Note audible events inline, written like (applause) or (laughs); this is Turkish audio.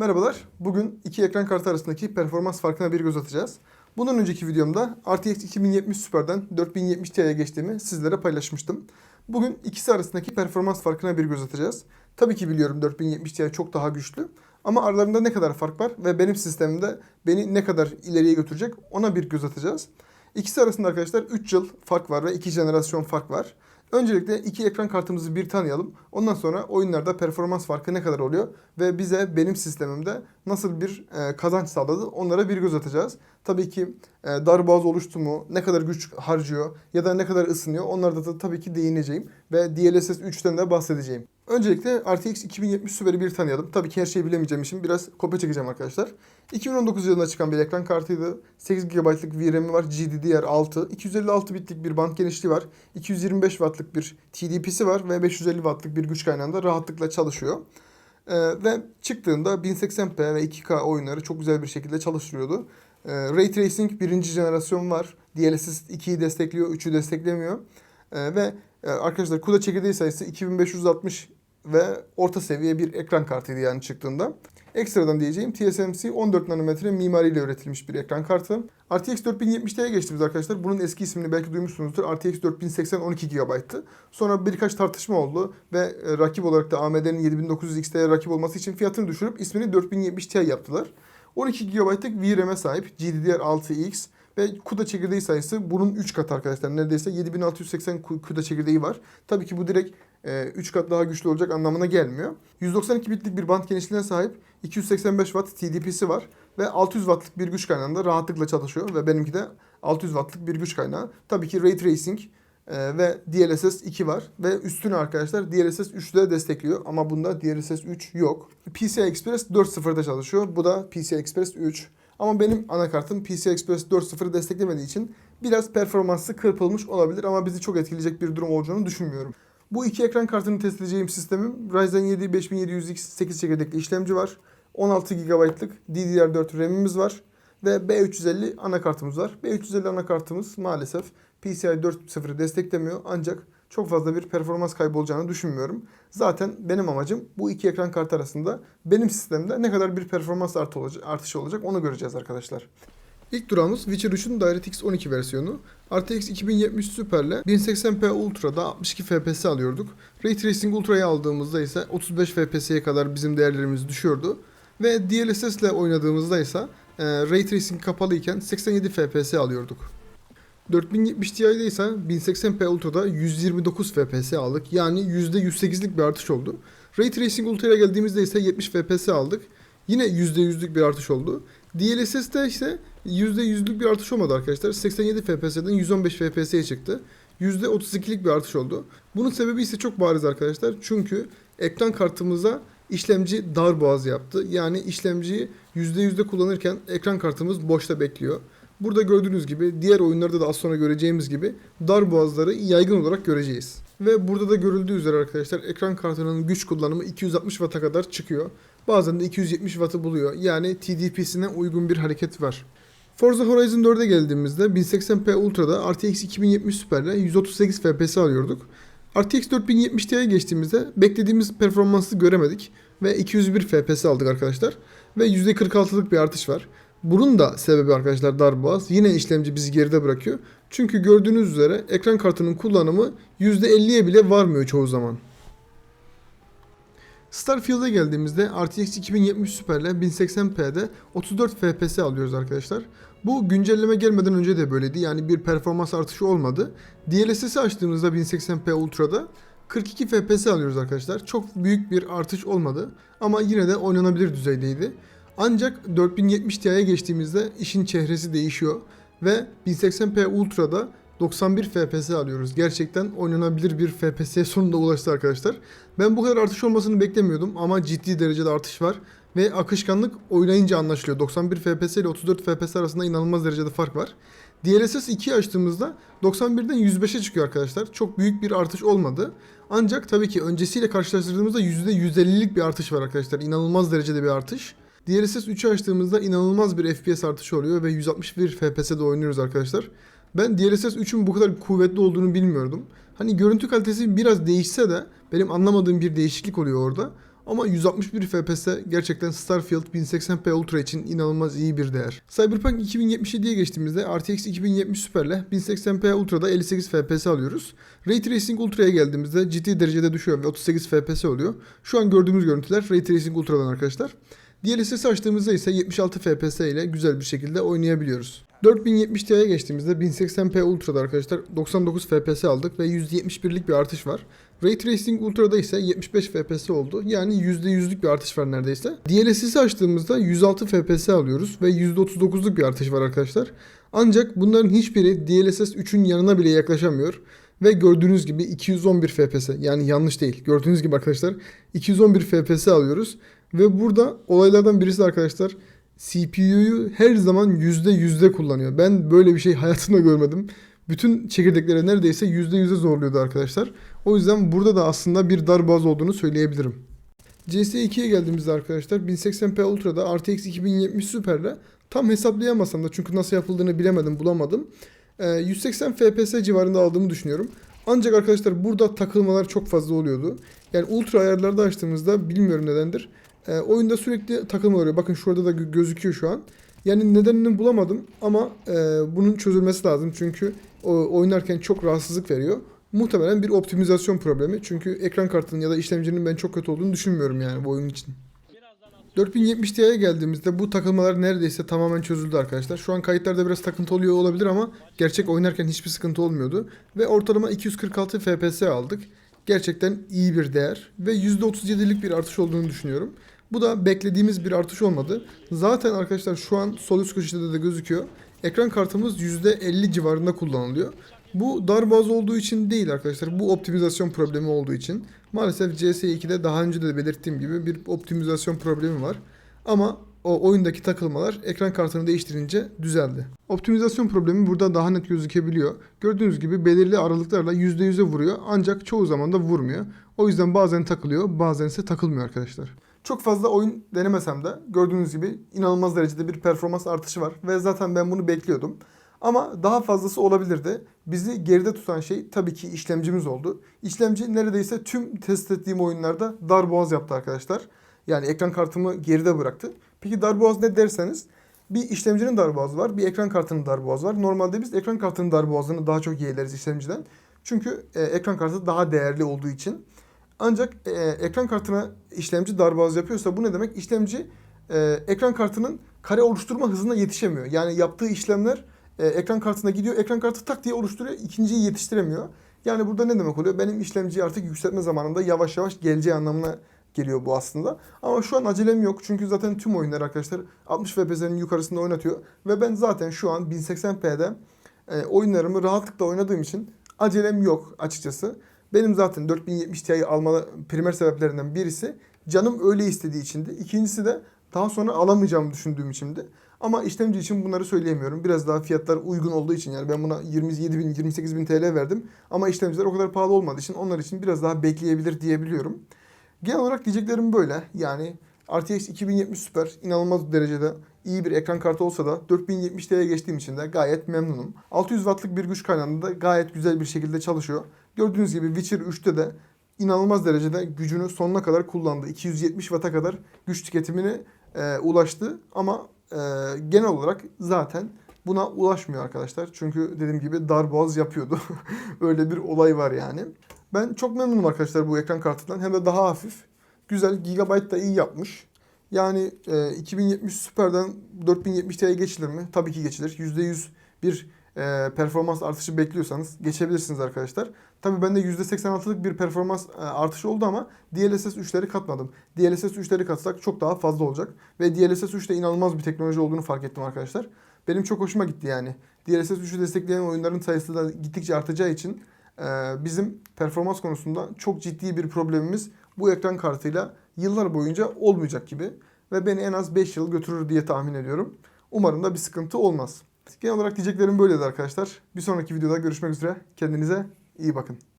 Merhabalar. Bugün iki ekran kartı arasındaki performans farkına bir göz atacağız. Bundan önceki videomda RTX 2070 Super'den 4070 Ti'ye geçtiğimi sizlere paylaşmıştım. Bugün ikisi arasındaki performans farkına bir göz atacağız. Tabii ki biliyorum 4070 Ti çok daha güçlü. Ama aralarında ne kadar fark var ve benim sistemimde beni ne kadar ileriye götürecek ona bir göz atacağız. İkisi arasında arkadaşlar 3 yıl fark var ve 2 jenerasyon fark var. Öncelikle iki ekran kartımızı bir tanıyalım. Ondan sonra oyunlarda performans farkı ne kadar oluyor ve bize benim sistemimde nasıl bir e, kazanç sağladı onlara bir göz atacağız. Tabii ki e, darboğaz oluştu mu, ne kadar güç harcıyor ya da ne kadar ısınıyor onlarda da tabii ki değineceğim ve DLSS 3'ten de bahsedeceğim. Öncelikle RTX 2070 Super'i bir tanıyalım. Tabii ki her şeyi bilemeyeceğim için biraz kopya çekeceğim arkadaşlar. 2019 yılında çıkan bir ekran kartıydı. 8 GB'lık VRAM'i var. GDDR6. 256 bitlik bir band genişliği var. 225 Watt'lık bir TDP'si var ve 550 Watt'lık bir güç kaynağında rahatlıkla çalışıyor. Ee, ve çıktığında 1080p ve 2K oyunları çok güzel bir şekilde çalıştırıyordu. Ee, Ray Tracing birinci jenerasyon var. DLSS 2'yi destekliyor, 3'ü desteklemiyor. Ee, ve e, arkadaşlar CUDA çekirdeği sayısı 2560 ve orta seviye bir ekran kartıydı yani çıktığında. Ekstradan diyeceğim TSMC 14 nanometre mimariyle üretilmiş bir ekran kartı. RTX 4070'ye geçtiğimiz arkadaşlar. Bunun eski ismini belki duymuşsunuzdur. RTX 4080 12 GB'tı. Sonra birkaç tartışma oldu ve e, rakip olarak da AMD'nin 7900 XT'ye rakip olması için fiyatını düşürüp ismini 4070 Ti yaptılar. 12 GB'lık VRAM'e sahip GDDR6X ve CUDA çekirdeği sayısı bunun 3 katı arkadaşlar. Neredeyse 7680 CUDA çekirdeği var. Tabii ki bu direkt 3 kat daha güçlü olacak anlamına gelmiyor. 192 bitlik bir band genişliğine sahip 285 Watt TDP'si var ve 600 Watt'lık bir güç kaynağında rahatlıkla çalışıyor ve benimki de 600 Watt'lık bir güç kaynağı. Tabii ki Ray Tracing e, ve DLSS 2 var ve üstüne arkadaşlar DLSS 3 de destekliyor ama bunda DLSS 3 yok. PCI Express 4.0'da çalışıyor. Bu da PCI Express 3. Ama benim anakartım PCI Express 4.0'ı desteklemediği için biraz performansı kırpılmış olabilir ama bizi çok etkileyecek bir durum olacağını düşünmüyorum. Bu iki ekran kartını test edeceğim sistemim Ryzen 7 5700X 8 çekirdekli işlemci var. 16 GB'lık DDR4 RAM'imiz var ve B350 anakartımız var. B350 anakartımız maalesef PCI 4.0'ı desteklemiyor ancak çok fazla bir performans kaybı olacağını düşünmüyorum. Zaten benim amacım bu iki ekran kartı arasında benim sistemde ne kadar bir performans artı olacak, artışı olacak onu göreceğiz arkadaşlar. İlk durağımız Witcher 3'ün DirectX 12 versiyonu. RTX 2070 Super ile 1080p Ultra'da 62 FPS alıyorduk. Ray Tracing Ultra'yı aldığımızda ise 35 FPS'ye kadar bizim değerlerimiz düşüyordu. Ve DLSS ile oynadığımızda ise e, Ray Tracing kapalı iken 87 FPS alıyorduk. 4070 Ti'de ise 1080p Ultra'da 129 FPS aldık. Yani %108'lik bir artış oldu. Ray Tracing Ultra'ya geldiğimizde ise 70 FPS aldık. Yine %100'lük bir artış oldu. DLSS'de ise %100'lük bir artış olmadı arkadaşlar. 87 FPS'den 115 FPS'ye çıktı. %32'lik bir artış oldu. Bunun sebebi ise çok bariz arkadaşlar. Çünkü ekran kartımıza işlemci dar boğaz yaptı. Yani işlemciyi %100'de kullanırken ekran kartımız boşta bekliyor. Burada gördüğünüz gibi diğer oyunlarda da az sonra göreceğimiz gibi dar boğazları yaygın olarak göreceğiz. Ve burada da görüldüğü üzere arkadaşlar ekran kartının güç kullanımı 260 Watt'a kadar çıkıyor. Bazen de 270 Watt'ı buluyor. Yani TDP'sine uygun bir hareket var. Forza Horizon 4'e geldiğimizde 1080p Ultra'da RTX 2070 Super'le 138 FPS alıyorduk. RTX 4070 Ti'ye geçtiğimizde beklediğimiz performansı göremedik ve 201 FPS aldık arkadaşlar. Ve %46'lık bir artış var. Bunun da sebebi arkadaşlar darboğaz. Yine işlemci bizi geride bırakıyor. Çünkü gördüğünüz üzere ekran kartının kullanımı %50'ye bile varmıyor çoğu zaman. Starfield'a geldiğimizde RTX 2070 Super ile 1080p'de 34 FPS alıyoruz arkadaşlar. Bu güncelleme gelmeden önce de böyleydi. Yani bir performans artışı olmadı. DLSS'i açtığımızda 1080p Ultra'da 42 FPS alıyoruz arkadaşlar. Çok büyük bir artış olmadı ama yine de oynanabilir düzeydeydi. Ancak 4070 Ti'ye geçtiğimizde işin çehresi değişiyor ve 1080p Ultra'da 91 FPS alıyoruz. Gerçekten oynanabilir bir FPS sonunda ulaştı arkadaşlar. Ben bu kadar artış olmasını beklemiyordum ama ciddi derecede artış var. Ve akışkanlık oynayınca anlaşılıyor. 91 FPS ile 34 FPS arasında inanılmaz derecede fark var. DLSS 2'yi açtığımızda 91'den 105'e çıkıyor arkadaşlar. Çok büyük bir artış olmadı. Ancak tabii ki öncesiyle karşılaştırdığımızda %150'lik bir artış var arkadaşlar. İnanılmaz derecede bir artış. DLSS 3'ü açtığımızda inanılmaz bir FPS artışı oluyor ve 161 FPS'de oynuyoruz arkadaşlar. Ben DLSS 3'ün bu kadar kuvvetli olduğunu bilmiyordum. Hani görüntü kalitesi biraz değişse de benim anlamadığım bir değişiklik oluyor orada. Ama 161 FPS gerçekten Starfield 1080p Ultra için inanılmaz iyi bir değer. Cyberpunk 2077'ye geçtiğimizde RTX 2070 Super ile 1080p Ultra'da 58 FPS alıyoruz. Ray Tracing Ultra'ya geldiğimizde ciddi derecede düşüyor ve 38 FPS oluyor. Şu an gördüğümüz görüntüler Ray Tracing Ultra'dan arkadaşlar. DLSS açtığımızda ise 76 FPS ile güzel bir şekilde oynayabiliyoruz. 4070 Ti'ye geçtiğimizde 1080p Ultra'da arkadaşlar 99 FPS aldık ve %71'lik bir artış var. Ray Tracing Ultra'da ise 75 FPS oldu. Yani %100'lük bir artış var neredeyse. DLSS'i açtığımızda 106 FPS alıyoruz ve %39'luk bir artış var arkadaşlar. Ancak bunların hiçbiri DLSS 3'ün yanına bile yaklaşamıyor. Ve gördüğünüz gibi 211 FPS yani yanlış değil. Gördüğünüz gibi arkadaşlar 211 FPS alıyoruz. Ve burada olaylardan birisi de arkadaşlar CPU'yu her zaman %100'de kullanıyor. Ben böyle bir şey (laughs) hayatımda görmedim. Bütün çekirdeklere neredeyse %100'e zorluyordu arkadaşlar. O yüzden burada da aslında bir darboğaz olduğunu söyleyebilirim. CS2'ye geldiğimizde arkadaşlar 1080p Ultra'da RTX 2070 Super'le tam hesaplayamasam da çünkü nasıl yapıldığını bilemedim bulamadım. Ee, 180 FPS civarında aldığımı düşünüyorum. Ancak arkadaşlar burada takılmalar çok fazla oluyordu. Yani ultra ayarlarda açtığımızda bilmiyorum nedendir. E, oyunda sürekli takılma oluyor. Bakın şurada da gö- gözüküyor şu an. Yani nedenini bulamadım ama e, bunun çözülmesi lazım. Çünkü o, oynarken çok rahatsızlık veriyor. Muhtemelen bir optimizasyon problemi. Çünkü ekran kartının ya da işlemcinin ben çok kötü olduğunu düşünmüyorum yani bu oyun için. 4070 Ti'ye geldiğimizde bu takılmalar neredeyse tamamen çözüldü arkadaşlar. Şu an kayıtlarda biraz takıntı oluyor olabilir ama gerçek oynarken hiçbir sıkıntı olmuyordu. Ve ortalama 246 FPS aldık. Gerçekten iyi bir değer ve %37'lik bir artış olduğunu düşünüyorum. Bu da beklediğimiz bir artış olmadı. Zaten arkadaşlar şu an sol üst köşede de gözüküyor. Ekran kartımız %50 civarında kullanılıyor. Bu darboğaz olduğu için değil arkadaşlar. Bu optimizasyon problemi olduğu için. Maalesef CS2'de daha önce de belirttiğim gibi bir optimizasyon problemi var. Ama o oyundaki takılmalar ekran kartını değiştirince düzeldi. Optimizasyon problemi burada daha net gözükebiliyor. Gördüğünüz gibi belirli aralıklarla %100'e vuruyor ancak çoğu zaman da vurmuyor. O yüzden bazen takılıyor bazen ise takılmıyor arkadaşlar. Çok fazla oyun denemesem de gördüğünüz gibi inanılmaz derecede bir performans artışı var ve zaten ben bunu bekliyordum. Ama daha fazlası olabilirdi. Bizi geride tutan şey tabii ki işlemcimiz oldu. İşlemci neredeyse tüm test ettiğim oyunlarda darboğaz yaptı arkadaşlar. Yani ekran kartımı geride bıraktı. Peki darboğaz ne derseniz bir işlemcinin darboğazı var, bir ekran kartının darboğazı var. Normalde biz ekran kartının darboğazını daha çok yeğleriz işlemciden. Çünkü e, ekran kartı daha değerli olduğu için. Ancak e, ekran kartına işlemci darboğaz yapıyorsa bu ne demek? İşlemci e, ekran kartının kare oluşturma hızına yetişemiyor. Yani yaptığı işlemler e, ekran kartına gidiyor. Ekran kartı tak diye oluşturuyor. ikinciyi yetiştiremiyor. Yani burada ne demek oluyor? Benim işlemciyi artık yükseltme zamanında yavaş yavaş geleceği anlamına geliyor bu aslında. Ama şu an acelem yok. Çünkü zaten tüm oyunlar arkadaşlar 60 FPS'nin yukarısında oynatıyor. Ve ben zaten şu an 1080p'de e, oyunlarımı rahatlıkla oynadığım için acelem yok açıkçası. Benim zaten 4070 Ti'yi alma primer sebeplerinden birisi canım öyle istediği içindi. İkincisi de daha sonra alamayacağımı düşündüğüm içindi. Ama işlemci için bunları söyleyemiyorum. Biraz daha fiyatlar uygun olduğu için yani ben buna 27 bin, 28 bin TL verdim. Ama işlemciler o kadar pahalı olmadığı için onlar için biraz daha bekleyebilir diyebiliyorum. Genel olarak diyeceklerim böyle. Yani RTX 2070 Super inanılmaz derecede iyi bir ekran kartı olsa da 4070 Ti'ye geçtiğim için de gayet memnunum. 600 wattlık bir güç kaynağında da gayet güzel bir şekilde çalışıyor. Gördüğünüz gibi Witcher 3'te de inanılmaz derecede gücünü sonuna kadar kullandı. 270 Watt'a kadar güç tüketimine e, ulaştı ama e, genel olarak zaten buna ulaşmıyor arkadaşlar. Çünkü dediğim gibi darboğaz yapıyordu. (laughs) Öyle bir olay var yani. Ben çok memnunum arkadaşlar bu ekran kartından. Hem de daha hafif. Güzel. Gigabyte da iyi yapmış. Yani e, 2070 Super'den 4070 Ti'ye geçilir mi? Tabii ki geçilir. %100 bir e, performans artışı bekliyorsanız geçebilirsiniz arkadaşlar. Tabii bende %86'lık bir performans e, artışı oldu ama DLSS 3'leri katmadım. DLSS 3'leri katsak çok daha fazla olacak. Ve DLSS 3'te inanılmaz bir teknoloji olduğunu fark ettim arkadaşlar. Benim çok hoşuma gitti yani. DLSS 3'ü destekleyen oyunların sayısı da gittikçe artacağı için bizim performans konusunda çok ciddi bir problemimiz bu ekran kartıyla yıllar boyunca olmayacak gibi. Ve beni en az 5 yıl götürür diye tahmin ediyorum. Umarım da bir sıkıntı olmaz. Genel olarak diyeceklerim böyleydi arkadaşlar. Bir sonraki videoda görüşmek üzere. Kendinize iyi bakın.